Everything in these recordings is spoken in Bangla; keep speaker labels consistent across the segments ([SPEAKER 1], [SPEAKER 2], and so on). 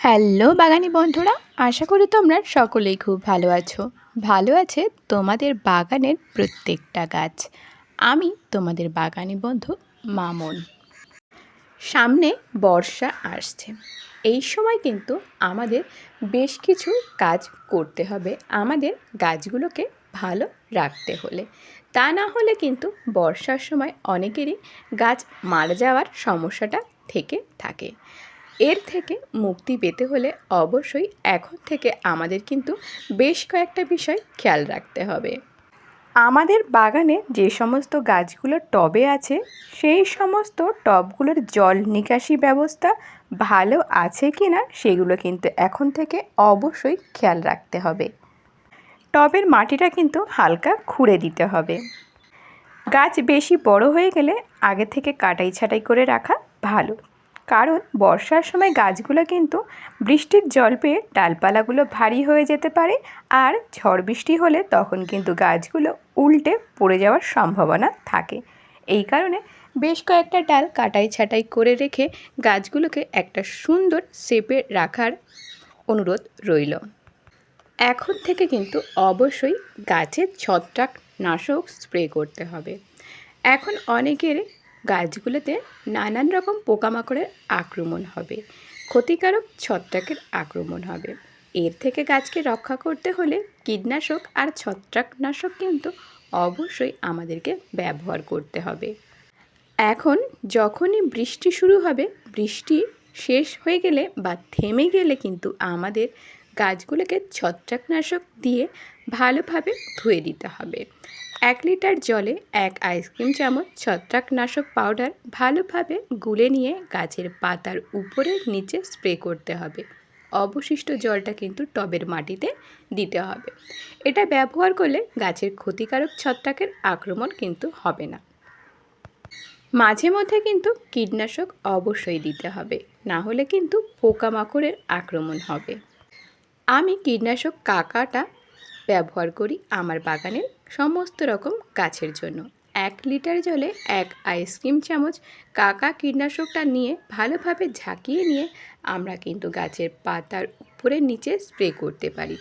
[SPEAKER 1] হ্যালো বাগানি বন্ধুরা, আশা করি তোমরা সকলেই খুব ভালো আছো। ভালো আছে তোমাদের বাগানের প্রত্যেকটা গাছ। আমি তোমাদের বাগানি বন্ধু মামন। সামনে বর্ষা আসছে। এই সময় কিন্তু আমাদের বেশ কিছু কাজ করতে হবে আমাদের গাছগুলোকে ভালো রাখতে হলে। তা না হলে কিন্তু বর্ষার সময় অনেকেরই গাছ মারা যাওয়ার সমস্যাটা থেকে থাকে। এর থেকে মুক্তি পেতে হলে অবশ্যই এখন থেকে আমাদের কিন্তু বেশ কয়েকটা বিষয় খেয়াল রাখতে হবে। আমাদের বাগানে যে সমস্ত গাছগুলো টবে আছে, সেই সমস্ত টবগুলোর জল নিকাশি ব্যবস্থা ভালো আছে কি না সেগুলো কিন্তু এখন থেকে অবশ্যই খেয়াল রাখতে হবে। টবের মাটিটা কিন্তু হালকা খুঁড়ে দিতে হবে। গাছ বেশি বড় হয়ে গেলে আগে থেকে কাটাই ছাটাই করে রাখা ভালো। কারণ বর্ষার সময় গাছগুলো কিন্তু বৃষ্টির জল পেয়ে ডালপালাগুলো ভারী হয়ে যেতে পারে আর ঝড় বৃষ্টি হলে তখন কিন্তু গাছগুলো উল্টে পড়ে যাওয়ার সম্ভাবনা থাকে। এই কারণে বেশ কয়েকটা ডাল কাটাই ছাটাই করে রেখে গাছগুলোকে একটা সুন্দর শেপে রাখার অনুরোধ রইল। এখন থেকে কিন্তু অবশ্যই গাছের ছত্রাক নাশক স্প্রে করতে হবে। এখন অনেকের গাছগুলোতে নানান রকম পোকামাকড়ের আক্রমণ হবে। ক্ষতিকারক ছত্রাকের আক্রমণ হবে। এর থেকে গাছকে রক্ষা করতে হলে কীটনাশক আর ছত্রাকনাশক কিন্তু অবশ্যই আমাদেরকে ব্যবহার করতে হবে। এখন যখনই বৃষ্টি শুরু হবে, বৃষ্টি শেষ হয়ে গেলে বা থেমে গেলে কিন্তু আমাদের গাছগুলোকে ছত্রাকনাশক দিয়ে ভালোভাবে ধুয়ে দিতে হবে। এক লিটার জলে এক আইসক্রিম চামচ ছত্রাকনাশক পাউডার ভালোভাবে গুলে নিয়ে গাছের পাতার উপরে নিচে স্প্রে করতে হবে। অবশিষ্ট জলটা কিন্তু টবের মাটিতে দিতে হবে। এটা ব্যবহার করলে গাছের ক্ষতিকারক ছত্রাকের আক্রমণ কিন্তু হবে না। মাঝে মধ্যে কিন্তু কীটনাশক অবশ্যই দিতে হবে, না হলে কিন্তু পোকামাকড়ের আক্রমণ হবে। আমি কীটনাশক কাকাটা ব্যবহার করি আমার বাগানের সমস্ত রকম গাছের জন্য। এক লিটার জলে এক আইসক্রিম চামচ কাকা কীটনাশকটা নিয়ে ভালোভাবে ঝাঁকিয়ে নিয়ে আমরা কিন্তু গাছের পাতার উপরের নিচে স্প্রে করতে পারি।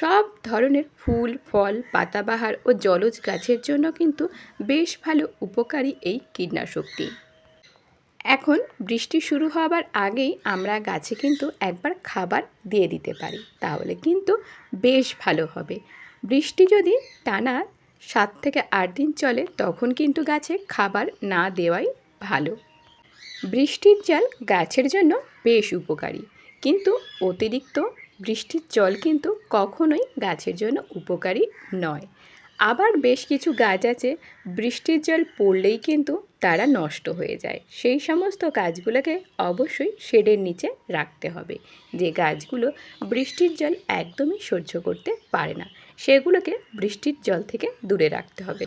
[SPEAKER 1] সব ধরনের ফুল, ফল, পাতাবাহার ও জলজ গাছের জন্য কিন্তু বেশ ভালো উপকারী এই কীটনাশকটি। এখন বৃষ্টি শুরু হওয়ার আগেই আমরা গাছে কিন্তু একবার খাবার দিয়ে দিতে পারি, তাহলে কিন্তু বেশ ভালো হবে। বৃষ্টি যদি টানা সাত থেকে আট দিন চলে, তখন কিন্তু গাছে খাবার না দেওয়াই ভালো। বৃষ্টির জল গাছের জন্য বেশ উপকারী, কিন্তু অতিরিক্ত বৃষ্টির জল কিন্তু কখনোই গাছের জন্য উপকারী নয়। আবার বেশ কিছু গাছ আছে, বৃষ্টির জল পড়লেই কিন্তু তারা নষ্ট হয়ে যায়। সেই সমস্ত গাছগুলোকে অবশ্যই শেডের নিচে রাখতে হবে। যে গাছগুলো বৃষ্টির জল একদমই সহ্য করতে পারে না, সেগুলোকে বৃষ্টির জল থেকে দূরে রাখতে হবে।